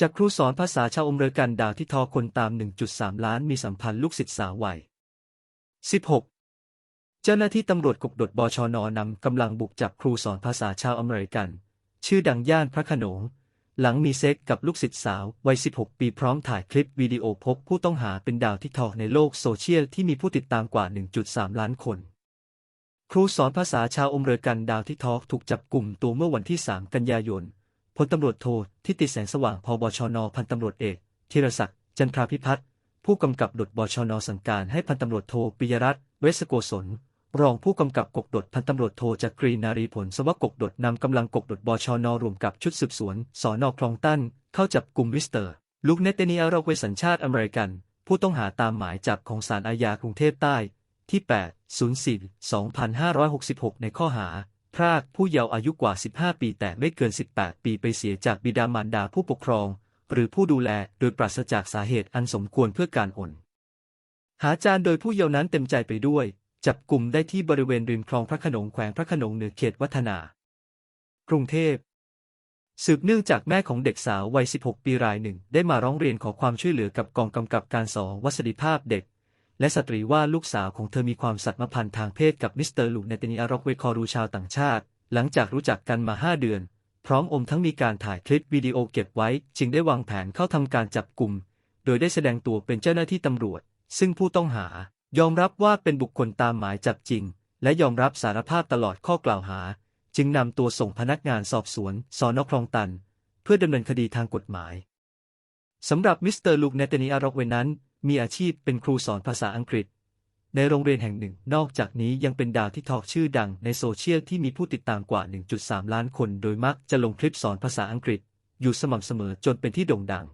จากครูสอนภาษาชาวอเมริกันดาวที่ทอคนตาม 1.3 ล้านมีสัมพันธ์ลูกศิษย์สาววัย 16 เจ้าหน้าที่ตำรวจกบฏบชนนำกำลังบุกจับครูสอนภาษาชาวอเมริกัน ชื่อดังย่านพระขนง หลังมีเซ็กกับลูกศิษย์สาววัย 16 ปีพร้อมถ่ายคลิปวิดีโอพบผู้ต้องหาเป็นดาวที่ทอในโลกโซเชียลที่มีผู้ติดตามกว่า 1.3 ล้านคนครูสอนภาษาชาวอเมริกันดาวที่ทอถูกจับกลุ่มตัวเมื่อวันที่ 3 กันยายน พลตำรวจโททิติแสงสว่างพบชน พันตำรวจเอกธีรศักดิ์จันทราพิพัฒน์ผู้กำกับดดบชน สั่งการให้พันตำรวจโทปิยรัตน์เวสโกศลรองผู้กำกับกกดดพันตำรวจโทจักรีนารีผลสวกกดดนำกำลังกกดดบชน รวมกับชุดสืบสวนสอนอคลองตันเข้าจับกลุ่มวิสเตอร์ลูกเนเตเนียรอกเวสัญชาติอเมริกัน ผู้ต้องหาตามหมายจับของศาลอาญากรุงเทพใต้ ที่ 8 04 2566 ในข้อหา พรากผู้เยาว์อายุกว่า 15 ปีแต่ไม่เกิน 18 ปีไปเสียจากบิดามารดาผู้ปกครอง หรือผู้ดูแลโดยปราศจากสาเหตุอันสมควรเพื่อการอ่อนหาจารย์โดยผู้เยาว์นั้นเต็มใจไปด้วย จับกลุ่มได้ที่บริเวณริมคลองพระขนงแขวงพระขนงเหนือเขตวัฒนา กรุงเทพสืบเนื่องจากแม่ของเด็กสาววัย 16 ปีรายหนึ่ง ได้มาร้องเรียนขอความช่วยเหลือกับกองกำกับการสอวัสดิภาพเด็ก และสตรีว่าลูกสาวของเธอมีความสัตย์มพันธ์ทางเพศกับมิสเตอร์ลูเนเตนีอารอกเวคอรูชาวต่างชาติ หลังจากรู้จักกันมา5เดือน พร้อมอมทั้งมีการถ่ายคลิปวิดีโอเก็บไว้ จึงได้วางแผนเข้าทำการจับกลุ่ม โดยได้แสดงตัวเป็นเจ้าหน้าที่ตำรวจ ซึ่งผู้ต้องหา ยอมรับว่าเป็นบุคคลตามหมายจับจริง และยอมรับสารภาพตลอดข้อกล่าวหา จึงนำตัวส่งพนักงานสอบสวนสอนอคลองตัน เพื่อดำเนินคดีทางกฎหมายสำหรับมิสเตอร์ลูกเนเตนีอารอกเวนั้น มีอาชีพเป็นครูสอนภาษาอังกฤษ ในโรงเรียนแห่งหนึ่ง นอกจากนี้ยังเป็นดาวที่ทอกชื่อดังในโซเชียลที่มีผู้ติดตามกว่า 1.3 ล้านคน โดยมักจะลงคลิปสอนภาษาอังกฤษ อยู่สม่ำเสมอจนเป็นที่โด่งดัง